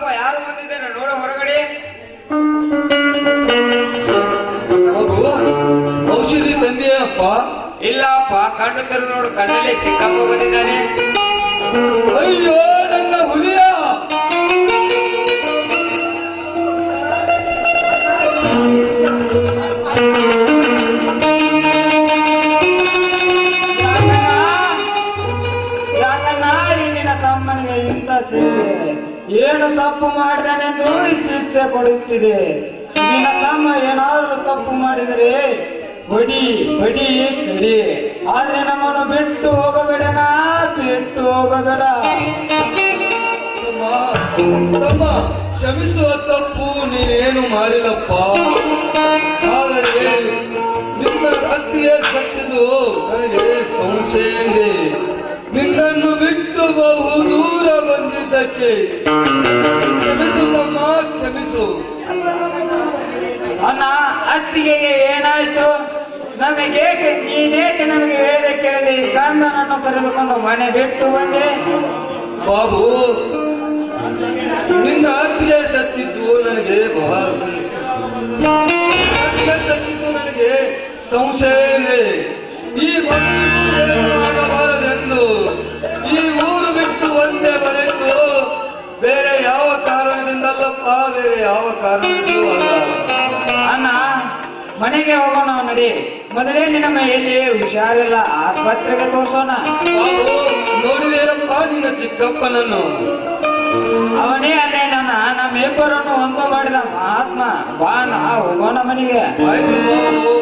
ಪಾಪ ಯಾರು ಬಂದಿದ್ದೇನೆ ನೋಡ ಹೊರಗಡೆ. ಔಷಧಿ ತಂದೆಯಪ್ಪ ಇಲ್ಲಪ್ಪ ಕಣ್ಣು ತೆರು ನೋಡು ಕಣ್ಣಲ್ಲಿ ಚಿಕ್ಕಪ್ಪ ಬಂದಿದ್ದಾನೆ. ಅಯ್ಯೋ ನನ್ನ ಹುಲಿಯ! ಯಾಕನ್ನ ಇಂದಿನ ತಮ್ಮನಿಗೆ ಇಂಥ ಸೇವೆ? ಏನು ತಪ್ಪು ಮಾಡಿದನೆಂದು ಶಿಕ್ಷೆ ಕೊಡುತ್ತಿದೆ. ನಿನ್ನ ತಮ್ಮ ಏನಾದರೂ ತಪ್ಪು ಮಾಡಿದರೆ ಬಡಿ ಬಡಿ ಕಡಿ ಆದ್ರೆ ನಮ್ಮನ್ನು ಬಿಟ್ಟು ಹೋಗಬೇಡನ ಬಿಟ್ಟು ಹೋಗಬೇಡ. ತಮ್ಮ ಕ್ಷಮಿಸುವ ತಪ್ಪು ನೀನೇನು ಮಾಡಿಲ್ಲಪ್ಪ. ಆದರೆ ನಿನ್ನ ಅತ್ತಿಯ ಸತ್ತಿದ್ದು ನನಗೆ ಸಂಶಯ ಇದೆ ಬಂದಿದ್ದಕ್ಕೆ ಕ್ಷಮಿಸು. ತಮ್ಮ ಕ್ಷಮಿಸು. ಅಣ್ಣ ಅತ್ತಿಗೆಗೆ ಏನಾಯ್ತು? ನಮಗೇಕೆ ನೀನೇಕೆ ನಮಗೆ ವೇದ ಕೇಳಿ ಕಂದನನ್ನು ಕರೆದುಕೊಂಡು ಮನೆ ಬಿಟ್ಟು ಬಂದೆ. ಬಾಬು ನಿನ್ನ ಅತ್ತಿಗೆ ಸತ್ತಿದ್ದು ನನಗೆ ಬಹಳ. ಅತ್ತಿಗೆ ಸತ್ತಿದ್ದು ನನಗೆ ಸಂಶಯ ಇದೆ ಈ ಮಗುವಿಗೆ ಏನು ಆಗಬಾರದೆಂದು ಈ ಊರು ಬಿಟ್ಟು ಒಂದೇ ಬರೆದು ಬೇರೆ ಯಾವ ಬೇರೆ ಯಾವ ಕಾರಣ ಅಲ್ಲ. ಅಣ್ಣ ಮನೆಗೆ ಹೋಗೋಣ ನಡಿ. ಮೊದಲೇ ನಿನ್ನ ಮೈಯಲ್ಲಿ ಹುಷಾರಿಲ್ಲ. ಆಸ್ಪತ್ರೆಗೆ ತೋರಿಸೋಣ. ನೋಡಿದೇರಪ್ಪ ನಿನ್ನ ಚಿಕ್ಕಪ್ಪನನ್ನು. ಅವನೇ ಅಲ್ಲೇ ನನ್ನ ನಮ್ಮಿಬ್ಬರನ್ನು ಹೊಂದ ಮಾಡಿದ ಮಹಾತ್ಮ. ಬಾ ನಾ ಹೋಗೋಣ ಮನೆಗೆ.